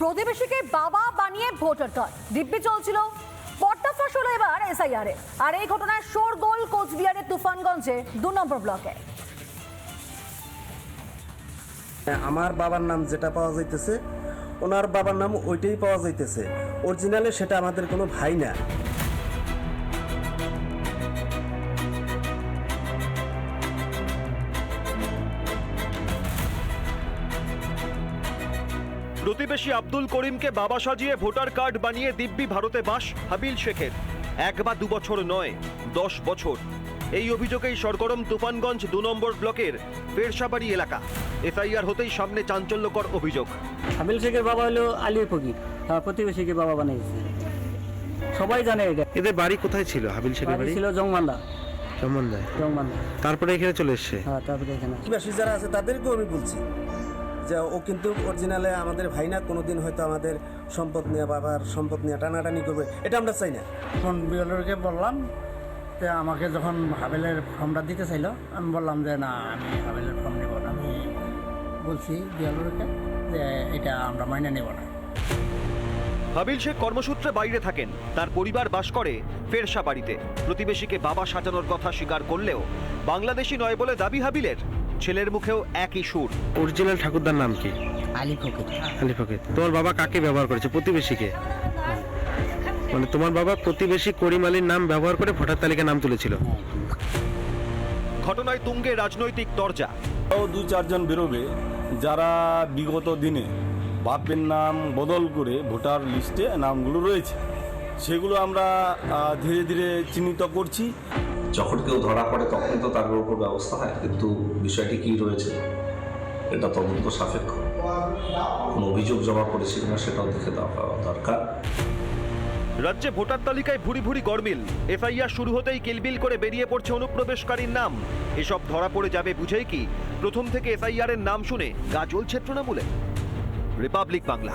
প্রতিবেশীকে বাবা বানিয়ে ভোটার কার্ড। দিব্যি চলছিল। পর্দাফাঁস হলো এবার এসআইআর আর এই ঘটনায় শোরগোল কোচবিহারের তুফানগঞ্জে দু নম্বর ব্লকে। আমার বাবার নাম যেটা পাওয়া যাইতেছে, ওনার বাবার নাম ওইটাই পাওয়া যাইতেছে। অরিজিনালে সেটা আমাদের কোনো ভাই না। প্রতিবেশী আব্দুল করিমকে বাবা সাজিয়ে ভোটার কার্ড বানিয়ে দিব্যি ভারতে বাস হাবিল শেখের। এক বা দু বছর নয় দশ বছর। এই অভিযোগেই সরগরম তুফানগঞ্জ দু নম্বর ব্লকের পেরসাবাড়ি এলাকা। এসআইআর হতেই সামনে চাঞ্চল্যকর অভিযোগ। হাবিল শেখের বাবা হলো আলী ফকির হ্যাঁ প্রতিবেশীকে বাবা বানিয়েছে। সবাই জানে এটা। এদের বাড়ি কোথায় ছিল? হাবিল শেখের বাড়ি ছিল জংমান্দা সম্বন্ধে জংমান্দা তারপরে এখানে চলে এসছে? হ্যাঁ তারপরে এখানে যারা আছে তাদেরকেও আমি বলছি। যে ও কিন্তু অরিজিনালে আমাদের ভাই না কোনোদিন হয়তো আমাদের সম্পদ নিয়ে বাবার সম্পদ নিয়ে টানাটানি করবে। এটা আমরা চাই না। তখন বিএলওকে বললাম যে আমাকে যখন হাবেলের ফর্মটা দিতে চাইলো আমি বললাম যে না আমি হাবেলের ফর্ম নেব না। আমি বলছি বিএলওকে যে এটা আমরা মাইনে নেব না। হাবিল শেখ কর্মসূত্রে বাইরে থাকেন। তার পরিবার বাস করে ফেরসা বাড়িতে। প্রতিবেশীকে বাবা সাজানোর কথা স্বীকার করলেও বাংলাদেশি নয় বলে দাবি হাবিলের। ছেলের মুখেও একই সুর। অরিজিনাল ঠাকুরদার নাম কি? আলী ফকির। আলী ফকির। তোমার বাবা কাকে ব্যবহার করেছে? প্রতিবেশীকে? মানে তোমার বাবা প্রতিবেশী করিম আলীর নাম ব্যবহার করে ভোটার তালিকায় নাম তুলেছিল? ঘটনায় তুঙ্গে রাজনৈতিক দরজা ও দু চারজন বেরোবে যারা বিগত দিনে বাপের নাম বদল করে ভোটার লিস্টে নামগুলো রয়েছে। সেগুলো আমরা ধীরে ধীরে চিহ্নিত করছি। যখন কেউ ধরা পড়ে, তখনই তো তার উপর ব্যবস্থা হয়। কিন্তু বিষয়টি কি রয়েছে? এটা তদন্ত সাপেক্ষ। কোনো অভিযোগ জমা করেছি কিনা সেটাও দেখে দরকার। রাজ্যে ভোটার তালিকায় ভুরি ভুরি গরমিল। এফআইআর শুরু হতেই কিলবিল করে বেরিয়ে পড়ছে অনুপ্রবেশকারীর নাম। এসব ধরা পড়ে যাবে বুঝেই কি? প্রথম থেকে এফআইআর এর নাম শুনে গা জ্বলছে তৃণমূলে। রিপাবলিক বাংলা।